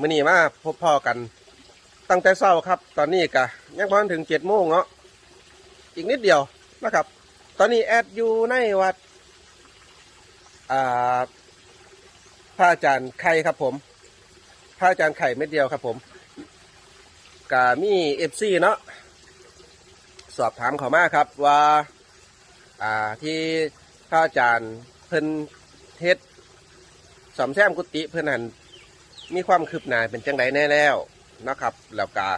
มื้อนี้มาพบพ่อกัน ตั้งแต่เช้าครับ ตอนนี้กะยังพอนถึงเจ็ดโมงเนาะอีกนิดเดียวนะครับ ตอนนี้แอดอยู่ในวัดอ่าพระอาจารย์ไข่ครับ ผม พระอาจารย์ไข่เม็ดเดียวครับ ผมกามีเอฟซีเนาะสอบถามเขามาครับว่าอ่าที่พระอาจารย์เพิ่นเฮ็ดสอมแซมกุฏิเพิ่นหัน มีความคืบหน้าเป็นจังไดแน่แล้วนะครับ แล้วกา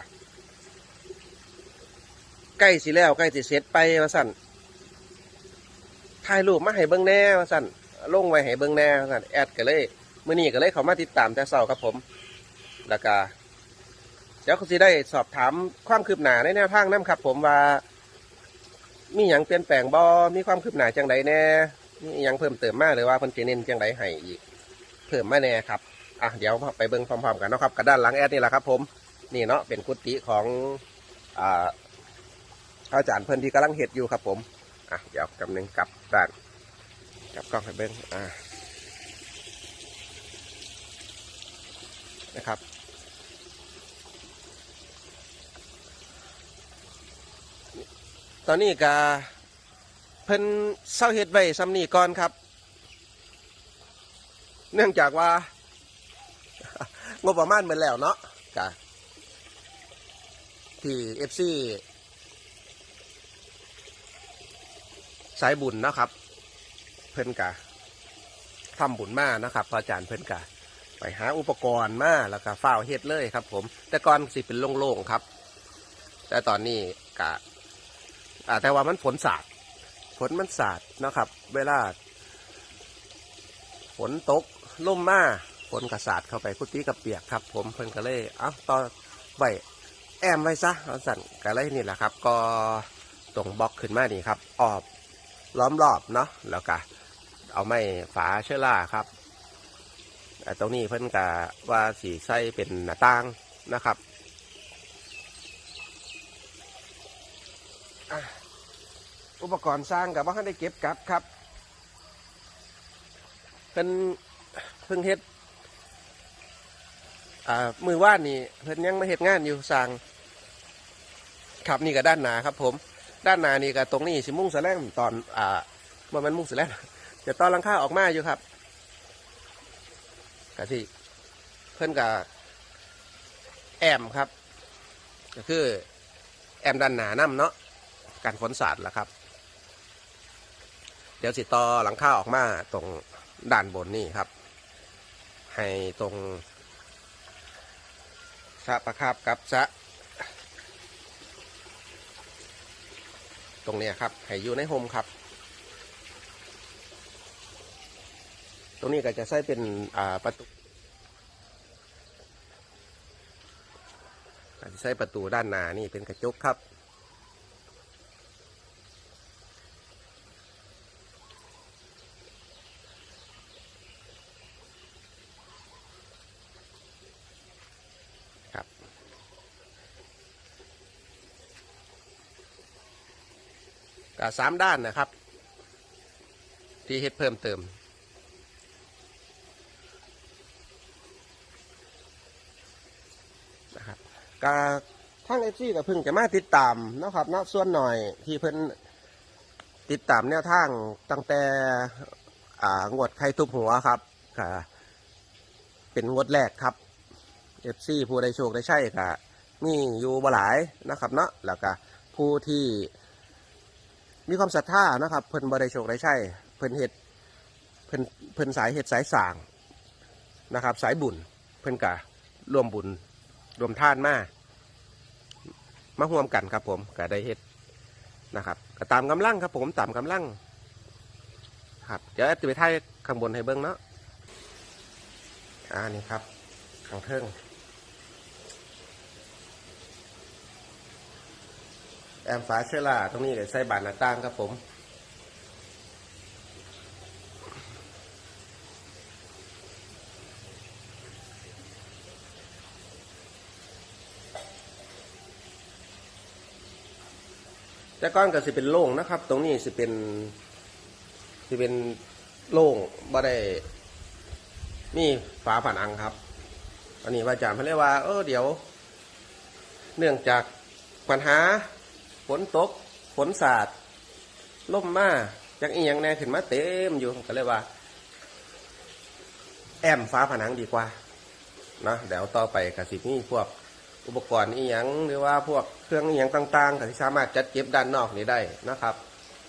ใกล้สิแล้วใกล้สิเสร็จไปว่าสั่นถ่ายรูปมาให้เบิ่งแน่ว่าสั่นลงไว้ให้เบิ่งแน่ว่าสั่นแอดก็เลยมื้อนี้ก็เลยเขามาติดตามแต่เช้าครับผม แล้วก็เดี๋ยวเขาสิได้สอบถามความคืบหน้าในแนวทางนํครับ ผมว่า มีหยังเปลี่ยนแปลงบ่มีความคืบหน้าจังใดแน่มีหยังเพิ่มเติมมาหรือว่าเพิ่นสิเน้นจังใดให้อีก เพิ่มมาแน่ครับ อะเดี๋ยวไปเบิ่งพร้อมๆกันนะครับกับด้านหลังแอดนี่แหละครับ ผมนี่เนาะเป็นกุฏิของอ่าอาจารย์เพิ่นที่กำลังเฮ็ดอยู่ครับ ผมอะเดี๋ยวกำนึงกลับด้านกลับกล้องให้เบิ่งอ่านะครับตอนนี้ก็เพิ่นเศร้าเฮ็ดไว้ซ้ำนี่ก่อนครับ เนื่องจากว่า งบประมาณเหมือนแล้วเนาะกะที่เอฟซีสายบุญนะครับ เพิ่นกะทำบุญมานะครับพระอาจารย์เพิ่นกะไปหาอุปกรณ์มาแล้วก็ฝ้าเฮ็ดเลยครับ ผม แต่ก่อนสิเป็นโล่งๆครับ แต่ตอนนี้กะอ่าแต่ว่ามันฝนสาดฝนมันสาดนะครับ เวลาฝนตกล่มมา ฝนกระสาดเข้าไปกุฏิกับเปียกครับ ผมเพิ่นก็เลยเอ้าต่อไว้แอมไว้ซะเอาสั่นก็เลยนี่แหละครับ ก็ตรงบล็อกขึ้นมานี่ครับ ออบล้อมรอบเนาะแล้วก็เอาไม้ฝาเชื้อราครับแต่ตรงนี้เพิ่นก็ว่าสีใส่เป็นหน้าต่างนะครับอุปกรณ์สร้างกับว่าได้เก็บกลับครับเพิ่นเพิ่งเฮ็ด อ่ามือว่านนี่เพิ่นยังมาเฮ็ดงานอยู่สร้างครับนี่ก็ด้านหนาครับ ผม ด้านหนานี่ก็ตรงนี้สิมุ่งแสลงตอนอ่าเมื่อมันมุ่งแลงจะตอนหลังคาออกมาอยู่ครับกะที่เพิ่นกับแอมครับ ก็คือ แอมด้านหนาน้ำเนาะการฝนสาดล่ะครับ เดี๋ยวสิต่อหลังคาออกมาตรงด้านบนนี่ครับ ให้ตรง สะประคาบกับสะ ตรงนี้ครับให้อยู่ในโฮมครับ ตรงนี้ก็จะใช้เป็นประตูจะใช้ประตูด้านหน้านี่เป็นกระจกครับ สามด้านนะครับ ที่เฮ็ดเพิ่มเติม นะครับก็ทางเอฟซีก็เพิ่งจะมาติดตามนะครับเนาะส่วนหน่อยที่เพิ่นติดตามแนวทางตั้งแต่อ่างวดไข่ทุบหัวครับก็เป็นงวดแรกครับเอฟซีผู้ได้โชคได้ใช่ก็มีอยู่บ่หลายนะครับเนาะแล้วก็ผู้ที่ มีความศรัทธานะครับ เพิ่นบ่ได้โชคได้ใช่เพิ่นเฮ็ดเพิ่นเพิ่นสายเฮ็ดสายสางนะครับ สายบุญเพิ่นก็ร่วมบุญรวมท่านมามาร่วมกันครับ ผมก็ได้เฮ็ดนะครับก็ตามกำลังครับผมตามกำลังครับเดี๋ยวจะไปถ่ายข้างบนให้เบิ่งเนาะอ่านี่ครับข้างเทิง แอมฝาเชอร่าตรงนี้เดี๋ยวใส่บานหน้าต่างครับผมแต่ก้อนก็สิเป็นโล่งนะครับ ตรงนี้สิเป็นสิเป็นโล่งบ่ได้มีฝาผนังครับ อันนี้ว่าอาจารย์เพิ่นเลยว่า เออเดี๋ยว เนื่องจากปัญหา นตก ฝนสาดล่มมาจากอีหยังแน่ขึ้นมาเต็มอยู่ก็เลยว่า แอมฟ้าผนังดีกว่านะเดี๋ยวต่อไปกับสิมีพวกอุปกรณ์อีหยังหรือว่าพวกเครื่องอีหยังต่างๆก็ที่สามารถจัดเก็บด้านนอกนี้ได้นะครับ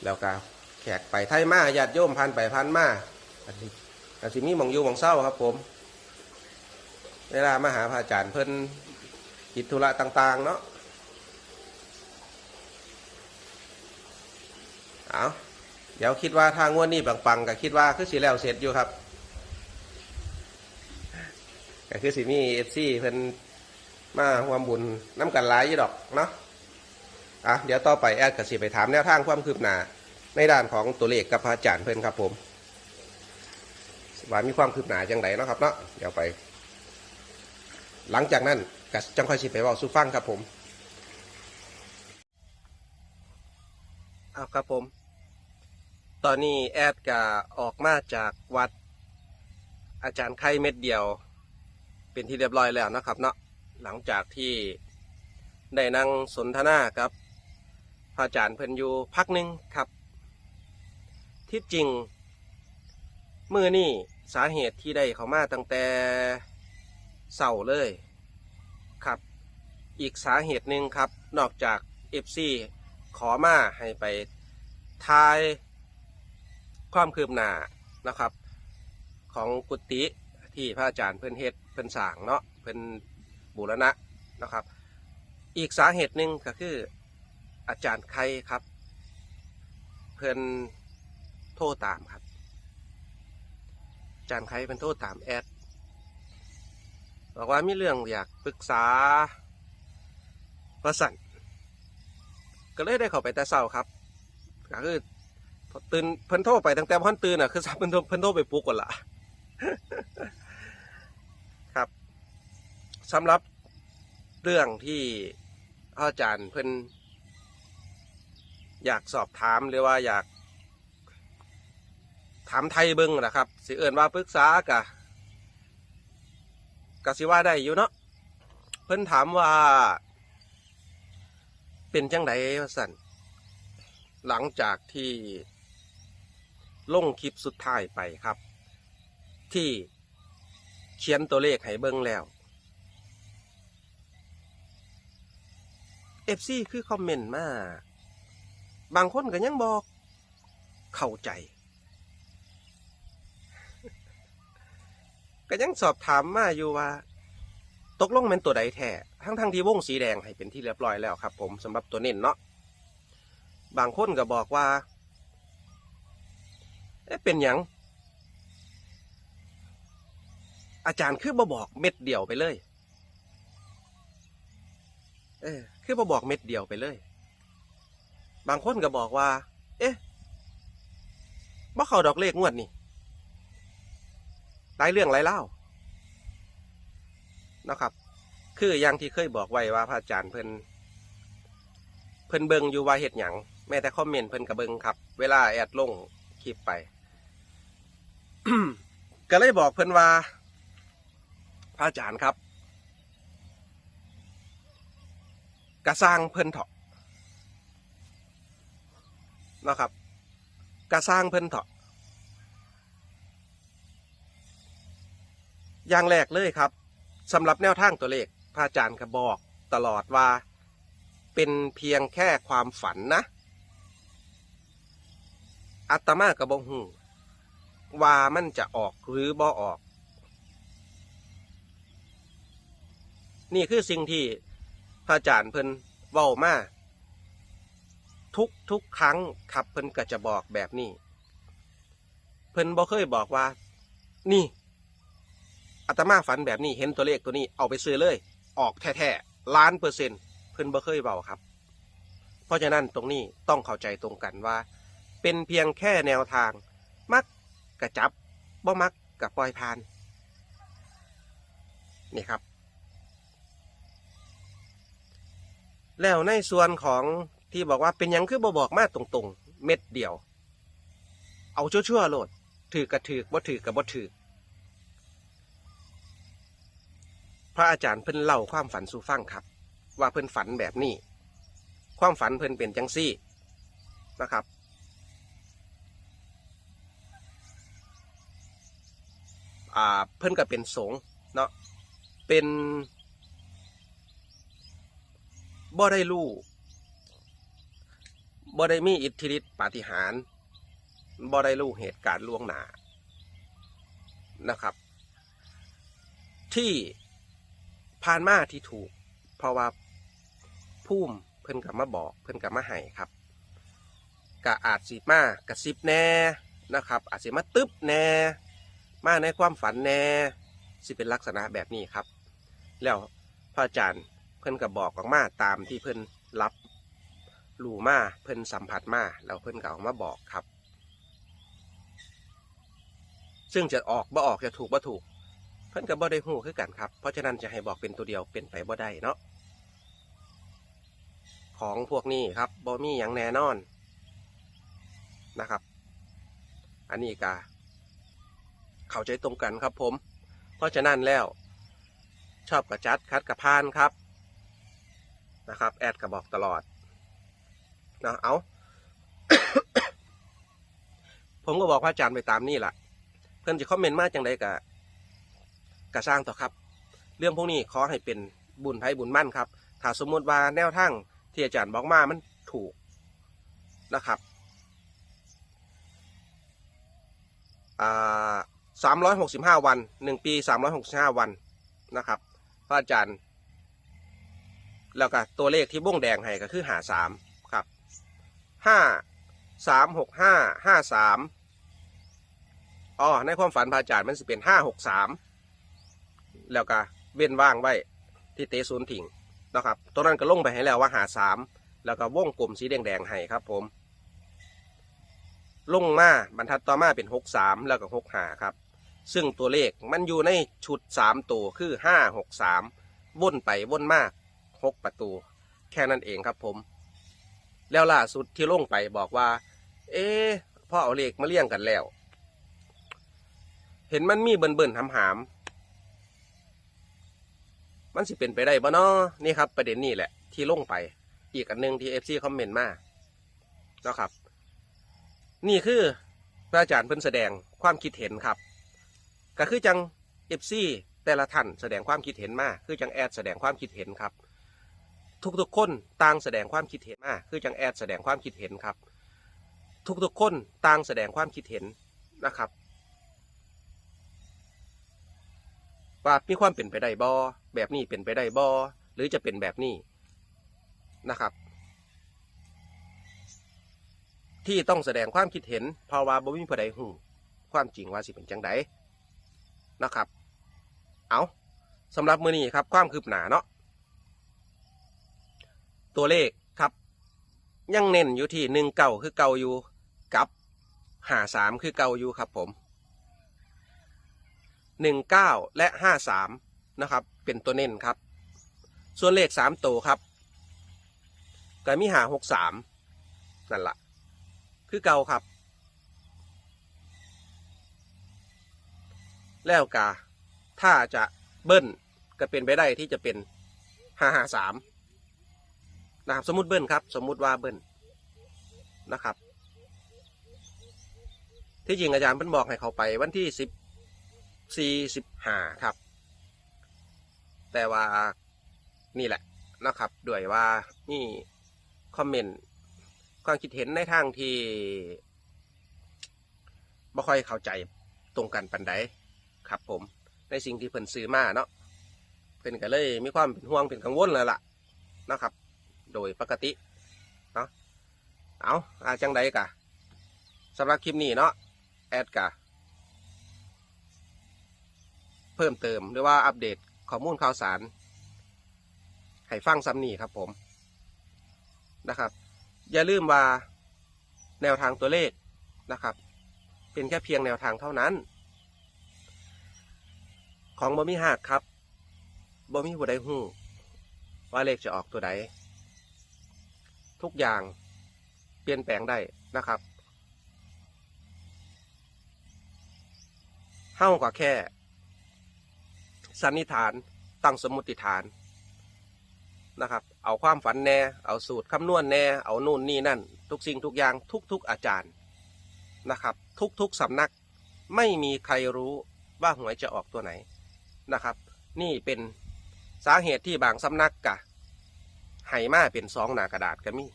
แล้วก็แขกไปไทยมาญาติโยมพันไปพันมาก็สิก็สิมีหมองอยู่มองเศร้าครับผม เวลามาหาพระอาจารย์เพิ่นกิจธุระต่าง ๆ เนาะ เอาเดี๋ยวคิดว่าทางงวดนี้ปังๆก็คิดว่าคือสิแล้วเสร็จอยู่ครับก็คือสิมีเอฟซีเพิ่นมาร่วมบุญน้ำกันหลายอยู่ดอกเนาะอะเดี๋ยวต่อไปแอดกับสิไปถามแนวทางความคืบหน้าในด้านของตัวเลขกับพระอาจารย์เพิ่นครับผมว่ามีความคืบหน้าจังไดเนาะครับเนาะเดี๋ยวไป หลังจากนั้นก็จังค่อยสิไปว่าสู่ฟังครับผมเอาวครับผม ตอนนี้แอดก็ออกมาจากวัดอาจารย์ไข่เม็ดเดียว เป็นที่เรียบร้อยแล้วนะครับเนาะหลังจากที่ได้นั่งสนทนากับพระอาจารย์เพิ่นอยู่พักหนึ่งครับ ที่จริงมือนี่สาเหตุที่ได้เขามาตั้งแต่เศร้าเลยครับ อีกสาเหตุหนึ่งครับ นอกจากเอฟซีขอมาให้ไปทาย ความคืบหน้านะครับ ของกุฏิที่พระอาจารย์เพิ่อนเฮ็ดเพิ่อนสร้างเนาะเพิ่อนบูรณะนะครับ อีกสาเหตุหนึ่งก็คืออาจารย์ไข่ครับ เพิ่อนโทรตามครับ อาจารย์ไข่เพิ่นโทรตามแอดบอกว่ามีเรื่องอยากปรึกษาประสันก็เลยได้เข้าไปแต่เช้าครับก็คือ ตื่นเพิ่นโทรไปตั้งแต่พันตื่นอะคือเพิ่นโทรเพิ่นโทรไปปลุกก่อนละครับสำหรับเรื่องที่อาจารย์เพิ่นอยากสอบถามหรือว่าอยากถามไทยเบิ้งนะครับ สิเอินว่าปรึกษากะกะสิว่าได้อยู่เนาะเพิ่นถามว่า เป็นจังไดว่าสั่นหลังจากที่ ลงคลิปสุดท้ายไปครับ ที่เขียนตัวเลขให้เบิ่งแล้ว FC คือคอมเมนต์มา บางคนก็ยังบอก เข้าใจ ก็ยังสอบถามมาอยู่ว่า ตกลงเป็นตัวใดแท้ทั้งทั้งที่วงสีแดงให้เป็นที่เรียบร้อยแล้วครับ ผมสำหรับตัวเน้นเนาะบางคนก็บอกว่า เอ๊ะเป็นหยัง อาจารย์คือบ่บอกเม็ดเดียวไปเลย เออ คือบ่บอกเม็ดเดียวไปเลย บางคนก็บอกว่า เอ๊ะบ่เข้าดอกเลขงวดนี่หลายเรื่องหลายเล่านะครับ คืออย่างที่เคยบอกไว้ว่าพระอาจารย์เพิ่นเพิ่นเบิงอยู่ว่าเฮ็ดหยังแม้แต่คอมเมนต์เพิ่นก็เบิงครับ เวลาแอดลง คลิปไป ก็เลยบอกเพิ่อนว่า พระอาจารย์ครับ กระสร้างเพิ่อนเถาะนะครับกระสร้างเพิ่อนเถาะอย่างแรกเลยครับสำหรับแนวทางตัวเลขพระอาจารย์ก็บอกตลอดว่า เป็นเพียงแค่ความฝันนะ อัตมากับบงหูว่ามันจะออกหรือบ่ออก นี่คือสิ่งที่พระอาจารย์เพิ่นเว้ามาทุกทุกครั้งครับเพิ่นก็จะบอกแบบนี้ เพิ่นบ่เคยบอกว่า นี่อาตมาฝันแบบนี้เห็นตัวเลขตัวนี้เอาไปซื้อเลย ออกแท้ๆล้านเปอร์เซ็นต์เพิ่นบ่เคยเบาครับ เพราะฉะนั้นตรงนี้ต้องเข้าใจตรงกันว่า เป็นเพียงแค่แนวทาง มักกระจับบ่มักกระปล่อยผ่านนี่ครับ แล้วในส่วนของที่บอกว่าเป็นยังคือบ่บอกมาตรงๆ เม็ดเดียว เอาชั่วๆโหลดถือกระถือบ่ถือกับบ่ถือพระอาจารย์เพิ่นเล่าความฝันสู่ฟังครับ ว่าเพิ่นฝันแบบนี้ ความฝันเพิ่นเป็นจังซี่นะครับ อ่าเพิ่นก็เป็นสงเนาะเป็นบ่ได้รู้บ่ได้มีอิทธิฤทธิปาฏิหาริย์บ่ได้รู้เหตุการณ์ล่วงหน้านะครับ ที่ผ่านมาที่ถูก เพราะว่าพุ่มเพิ่นกับมาบอกเพิ่นกับมาให้ครับกะอาจสิมากระซิบแน่นะครับ อาจสิมาตึ๊บแน่ มาในความฝันแน่สิเป็นลักษณะแบบนี้ครับ แล้วพระอาจารย์เพิ่นก็บอกออกมาตามที่เพิ่นรับรู้มาเพิ่นสัมผัสมาแล้วเพิ่นก็ออกมาบอกครับ ซึ่งจะออกบ่ออกจะถูกบ่ถูก เพิ่นก็บ่ได้ฮู้คือกันครับ เพราะฉะนั้นจะให้บอกเป็นตัวเดียวเป็นไปบ่ได้เนาะของพวกนี้ครับบ่มีหยังแน่นอนนะครับ อันนี้ก็ เข้าใจตรงกันครับผม เพราะฉะนั้นแล้ว ชอบกระจัดคัดกระพานครับนะครับแอดกระบอกตลอดนะเอาผมก็บอกพระอาจารย์ไปตามนี่แหละเพื่อนจะคอมเมนต์มาจังไดกะกะสร้างต่อครับ เรื่องพวกนี้ขอให้เป็นบุญไพ่บุญมั่นครับ ถ้าสมมติว่าแนวทางที่อาจารย์บอกมามันถูกนะครับ อ่า สามร้อยหกสิบห้าวันหนึ่งปีสามร้อยหกสิบห้าวันนะครับ พระอาจารย์ แล้วก็ตัวเลขที่บ้งแดงให้ก็คือหาสามครับห้าสามหกห้าห้าสามอ๋อในความฝันพระอาจารย์มันสิเป็นห้าหกสามแล้วก็เว้นว่างไว้ที่เตศูนย์ถิ่งนะครับ ตัวนั้นก็ลงไปให้แล้วว่าหาสามแล้วก็วงกลมสีแดงๆให้ครับผมลงมาบรรทัดต่อมาเป็นหกสามแล้วก็หกหาครับ ซึ่งตัวเลขมันอยู่ในชุดสามตัวคือห้าหกสามวนไปวนมากหกประตู แค่นั้นเองครับผม แล้วล่าสุดที่ลงไปบอกว่า เอ๊พ่อเอาเลขมาเลี่ยงกันแล้ว เห็นมันมีเบิ่นเบิ่นหำหามมันสิเป็นไปได้บ่เนาะนี่ครับ ประเด็นนี้แหละ ที่ลงไป อีกอันหนึ่งที่เอฟซีคอมเมนต์มาเนาะครับ นี่คือพระอาจารย์เพิ่นแสดงความคิดเห็นครับ ก็คือจังเอฟซีแต่ละท่านแสดงความคิดเห็นมาคือจังแอดแสดงความคิดเห็นครับ ทุกๆคนต่างแสดงความคิดเห็นมาคือจังแอดแสดงความคิดเห็นครับ ทุกๆคนต่างแสดงความคิดเห็นนะครับ ว่ามีความเป็นไปได้บอแบบนี้เป็นไปได้บอหรือจะเป็นแบบนี้นะครับที่ต้องแสดงความคิดเห็นเพราะว่าบ่มีผู้ใดหูความจริงว่าสิเป็นจังได นะครับ เอาสำหรับมือนี้ครับความคืบหน้าเนาะตัวเลขครับ ยังเน้นอยู่ที่หนึ่งเก่าคือเก่าอยู่กับหาสามคือเก่าอยู่ครับผมหนึ่งเก้าและห้าสามนะครับ เป็นตัวเน้นครับ ส่วนเลขสามตัวครับก็มีหาหกสามนั่นละคือเก่าครับ แล้วกาถ้าจะเบิ้ลก็เป็นไปได้ที่จะเป็นห้าห้าสามนะครับสมมติเบิ้ลครับ สมมุติว่าเบิ้ลนะครับ ที่จริงอาจารย์เพิ่นบอกให้เขาไปวันที่สิบสี่สิบห้าครับ แต่ว่านี่แหละนะครับด้วยว่านี่คอมเมนต์ความคิดเห็นในทางที่บ่ค่อยเข้าใจตรงกันปันใด ครับผมในสิ่งที่เพิ่นซื้อมาเนาะเพิ่นก็เลยมีความเป็นห่วงเป็นกังวลแล้วล่ะนะครับ โดยปกติเนาะเอาอาจังใดกะสำหรับคลิปนี้เนาะแอดกะเพิ่มเติมหรือว่าอัปเดตข้อมูลข่าวสารให้ฟังซ้ำนี่ครับผมนะครับ อย่าลืมว่าแนวทางตัวเลขนะครับ เป็นแค่เพียงแนวทางเท่านั้น ของบ่มีหักครับบ่มีผู้ใดหู้ว่าเลขจะออกตัวใดทุกอย่างเปลี่ยนแปลงได้นะครับเฮ้าก็แค่ สันนิษฐานตั้งสมมติฐานนะครับ เอาความฝันแน่ เอาสูตรคำนวณแน่ เอานู่นนี่นั่น ทุกสิ่งทุกอย่างทุก ๆอาจารย์นะครับ ทุกๆสำนักไม่มีใครรู้ว่าหวยจะออกตัวไหน นะครับ นี่เป็นสาเหตุที่บางสำนักกะไหมาเป็นสองหนากระดาษก็มี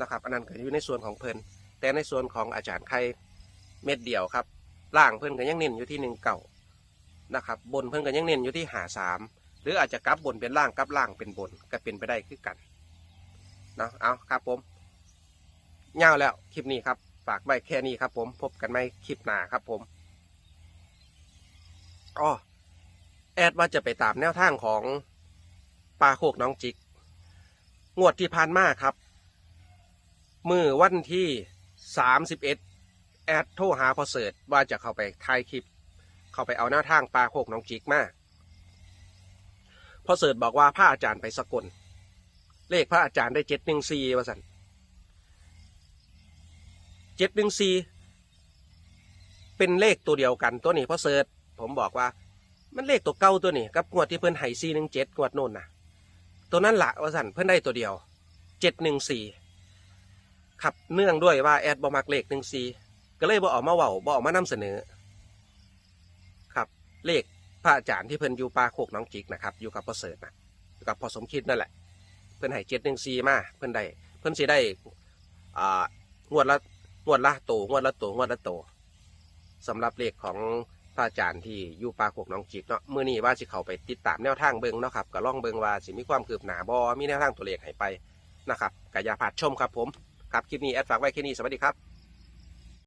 นะครับอันนั้นก็อยู่ในส่วนของเพลินแต่ในส่วนของอาจารย์ใครเม็ดเดียวครับล่างเพิ่นก็ยังเน้นอยู่ที่หนึ่งเก่านะครับ บนเพิ่นก็ยังเน้นอยู่ที่หาสามหรืออาจจะกลับบนเป็นล่างกลับล่างเป็นบนก็เป็นไปได้คือกันเนาะเอาครับผมเงาวแล้วคลิปนี้ครับ ฝากไว้แค่นี้ครับผมพบกันใหม่คลิปหน้าครับผมอ๋อ แอดว่าจะไปตามแนวทางของปลาโคกน้องจิก งวดที่ผ่านมาครับ มือวันที่สามสิบเอ็ดแอดโทรหาพอเสิร์ตว่าจะเข้าไปถ่ายคลิป เข้าไปเอาหน้าทางปลาโคกน้องจิกมาพอเสิร์ตบอกว่าพระอาจารย์ไปสกล เลขพระอาจารย์ได้เจ็ดหนึ่งสี่ว่าสันเจ็ดหนึ่งสี่เป็นเลขตัวเดียวกันตัวนี้พอเสิร์ตผมบอกว่า มันเลขตัวเก่าตัวนี้กับงวดที่เพิ่นไห้สี่หนึ่งเจ็ดงวดโน่นนะตัวนั้นละว่าสันเพิ่นได้ตัวเดียวเจ็ดหนึ่งสี่ขับเนื่องด้วยว่าแอดบอมักเลขหนึ่งสี่ก็เลยบอออกมาเว้าบอออกมานำเสนอ ครับเลขพระอาจารย์ที่เพิ่นอยู่ปลาโคกน้องจิกนะครับ อยู่กับพ่อเสริฐนะอยู่กับพ่อสมคิดนั่นแหละ เพิ่นให้เจ็ดหนึ่งซีมาเพิ่นได้เพิ่นสิได้อ่างวดละงวดละโตงวดละโตงวดละโตสำหรับเลขของ พระอาจารย์ที่อยู่ปลาโคกน้องจิกเนาะมื่อนี้ว่าสิเข้าไปติดตามแนวทางเบิงเนาะครับก็ลองเบิงว่าสิมีความคืบหน้าบอมีแนวทางตัวเลขให้ไปนะครับกายาผาดชมครับผมครับคลิปนี้แอดฝากไว้แค่นี้สวัสดีครับ